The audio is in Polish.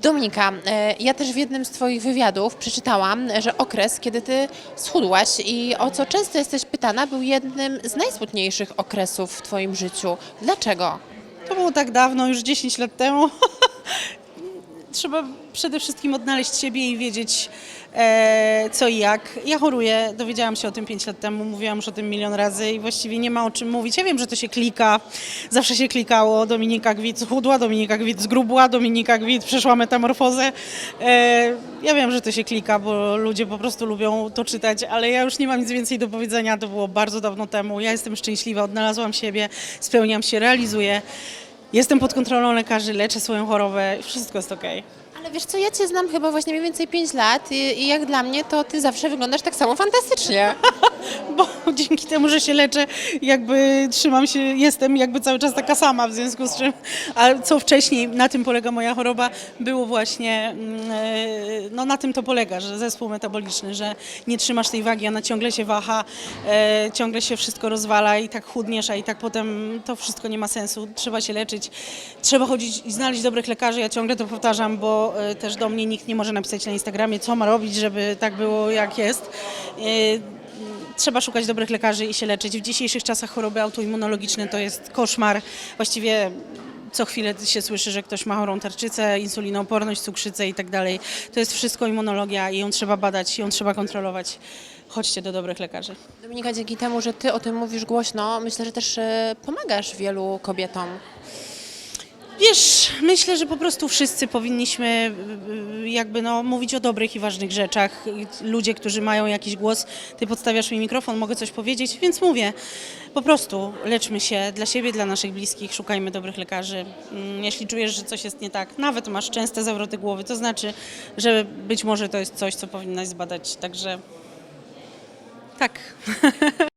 Dominika, e, ja też w jednym z Twoich wywiadów przeczytałam, że okres, kiedy Ty schudłaś i o co często jesteś pytana, był jednym z najsmutniejszych okresów w Twoim życiu. Dlaczego? To było tak dawno, już 10 lat temu. Trzeba przede wszystkim odnaleźć siebie i wiedzieć e, co i jak. Ja choruję, dowiedziałam się o tym 5 lat temu, mówiłam już o tym milion razy i właściwie nie ma o czym mówić. Ja wiem, że to się klika, zawsze się klikało. Dominika Gwit schudła, Dominika Gwit zgrubła, Dominika Gwit przeszła metamorfozę. E, ja wiem, że to się klika, bo ludzie po prostu lubią to czytać, ale ja już nie mam nic więcej do powiedzenia. To było bardzo dawno temu. Ja jestem szczęśliwa, odnalazłam siebie, spełniam się, realizuję. Jestem pod kontrolą lekarzy, leczę swoją chorobę, wszystko jest okej. Ale wiesz co, ja Cię znam chyba właśnie mniej więcej 5 lat i, i jak dla mnie to Ty zawsze wyglądasz tak samo fantastycznie. Bo dzięki temu, że się leczę, jakby trzymam się, jestem jakby cały czas taka sama, w związku z czym, a co wcześniej, na tym polega moja choroba, było właśnie, mm, e, no na tym to polega, że zespół metaboliczny, że nie trzymasz tej wagi, ona ciągle się waha, e, ciągle się wszystko rozwala i tak chudniesz, a i tak potem to wszystko nie ma sensu, trzeba się leczyć, trzeba chodzić i znaleźć dobrych lekarzy, ja ciągle to powtarzam, bo e, też do mnie nikt nie może napisać na Instagramie, co ma robić, żeby tak było jak jest. Trzeba szukać dobrych lekarzy i się leczyć. W dzisiejszych czasach choroby autoimmunologiczne to jest koszmar. Właściwie co chwilę się słyszy, że ktoś ma chorą tarczycę, insulinooporność, cukrzycę i tak dalej. To jest wszystko immunologia i ją trzeba badać, ją trzeba kontrolować. Chodźcie do dobrych lekarzy. Dominika, dzięki temu, że Ty o tym mówisz głośno, myślę, że też e, pomagasz wielu kobietom. Wiesz, myślę, że po prostu wszyscy powinniśmy y, jakby no, mówić o dobrych i ważnych rzeczach. Ludzie, którzy mają jakiś głos, ty podstawiasz mi mikrofon, mogę coś powiedzieć, więc mówię. Po prostu leczmy się dla siebie, dla naszych bliskich, szukajmy dobrych lekarzy. Mm, Jeśli czujesz, że coś jest nie tak, nawet masz częste zawroty głowy, to znaczy, że być może to jest coś, co powinnaś zbadać. Także tak.